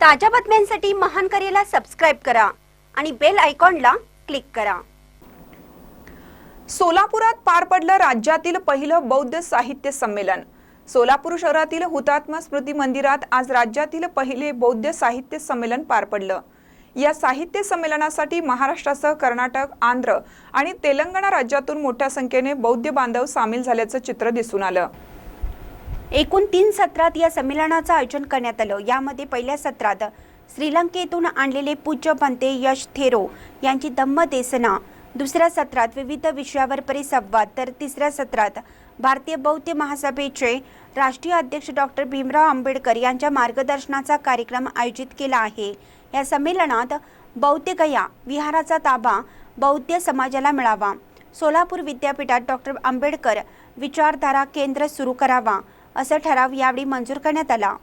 ताज्या बातम्यांसाठी महान करेला सबस्क्राईब करा आणि बेल आयकॉनला क्लिक करा. सोलापुरात पार पडलं राज्यातील पहिलं बौद्ध साहित्य संमेलन. सोलापूर शहरातील हुतात्मा स्मृती मंदिरात आज राज्यातील पहिले बौद्ध साहित्य संमेलन पार पडलं. या साहित्य संमेलनासाठी महाराष्ट्रासह कर्नाटक आंध्र आणि तेलंगणा राज्यातून मोठ्या संख्येने बौद्ध बांधव सामील झाल्याचं चित्र दिसून आलं. एकूण तीन सत्रात या संमेलनाचं आयोजन करण्यात आलं. यामध्ये पहिल्या सत्रात श्रीलंकेतून आणलेले पूज्य पंते यश थेरो यांची दम्म देसना दुसऱ्या सत्रात विविध विषयावर परिसंवाद तर तिसऱ्या सत्रात भारतीय बौद्ध महासभेचे राष्ट्रीय अध्यक्ष डॉक्टर भीमराव आंबेडकर यांच्या मार्गदर्शनाचा कार्यक्रम आयोजित केला आहे. या संमेलनात बौद्ध गया विहाराचा ताबा बौद्ध समाजाला मिळावा. सोलापूर विद्यापीठात डॉक्टर आंबेडकर विचारधारा केंद्र सुरू करावा. असा ठराव यावेळी मंजूर करण्यात आला.